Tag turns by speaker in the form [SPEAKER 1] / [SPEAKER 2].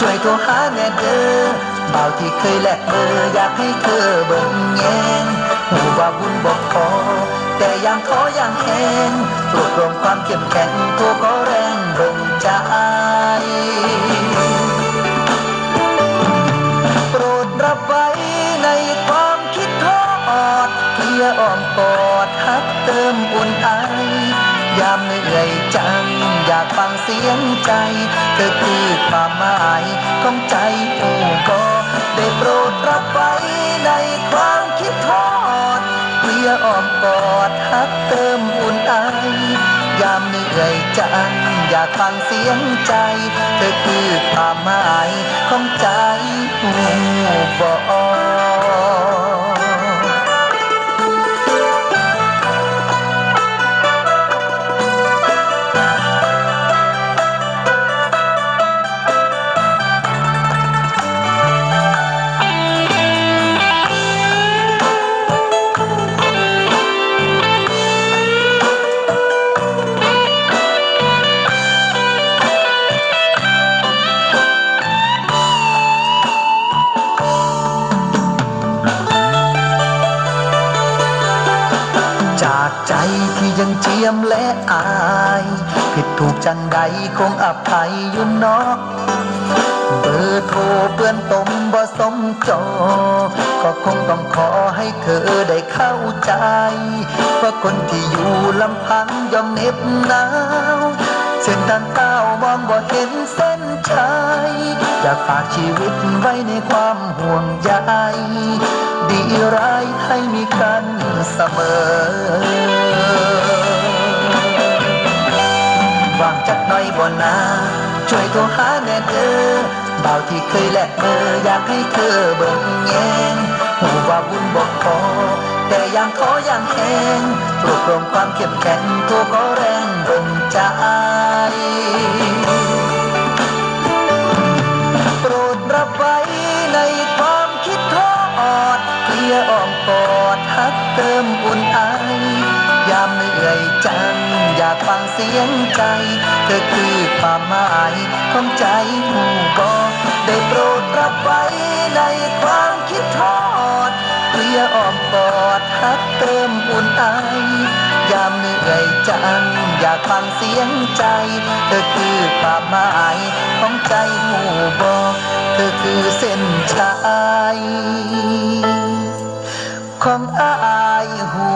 [SPEAKER 1] ช่วยโทรหาแน่เด้อเบาที่เคยแลกเบอร์อยากให้เธอเบิ่งแยงหูว่าบุญบอกพอแต่ยังท้อยังแห้งรวบรวมความเข้มแข็งโทรก็แรงเบิ่งใจโปรดรับไว้ในความคิดทอดเคลียอ้อมกอดฮักเติมอุ่นไอ ยามเหนื่อยจังอยากฟังเสียงใจ เธอคือความหมายของใจผู้บอได้โปรดรับไว้ในความคิดทอดเคลียร์อ้อมกอดฮักเติมอุ่นไอยามเหนื่อยจังอยากฟังเสียงใจ เธอคือความหมายของใจหูบอ จากใจที่ยังเจียมและอาย ผิดถูกจังใดคงอภัยอยู่เนอกเบอร์โทรเปื้อนตมบ่สมจอ ก็คงต้องขอให้เธอได้เข้าใจ ว่าคนที่อยู่ลำพังยอมเหน็บหนาวเส้นทางก้าวมองบ่เห็นเส้นชัยอยากฝากชีวิตไว้ในความห่วงใยดีร้ายให้มีกัน เสมอว่างจักน่อยบ่นาช่วยโทรหาแน่เด้อเบาที่เคยแลกเบอร์อยากให้เธอเบิ่งแยงหูว่าบุญบอกพอแต่ยังท้อยังแห้งรวบรวมความเข้มแข็งโทรก็แรงเบิ่งใจโปรดรับไว้ในความคิดทอดเคลียอ้อมกอด กเติมอุ่นไอยามเหนื่อยจัง อยากฟังเสียงใจ เธอคือความหมายของใจหูบอกได้โปรดรับไว้ในความคิดทอดเคลียอ้อมกอดฮักเติมอุ่นไอยามเหนื่อยจัง อยากฟังเสียงใจ เธอคือความหมายของใจหูบอก เธอคือเส้นชัย ของอายหู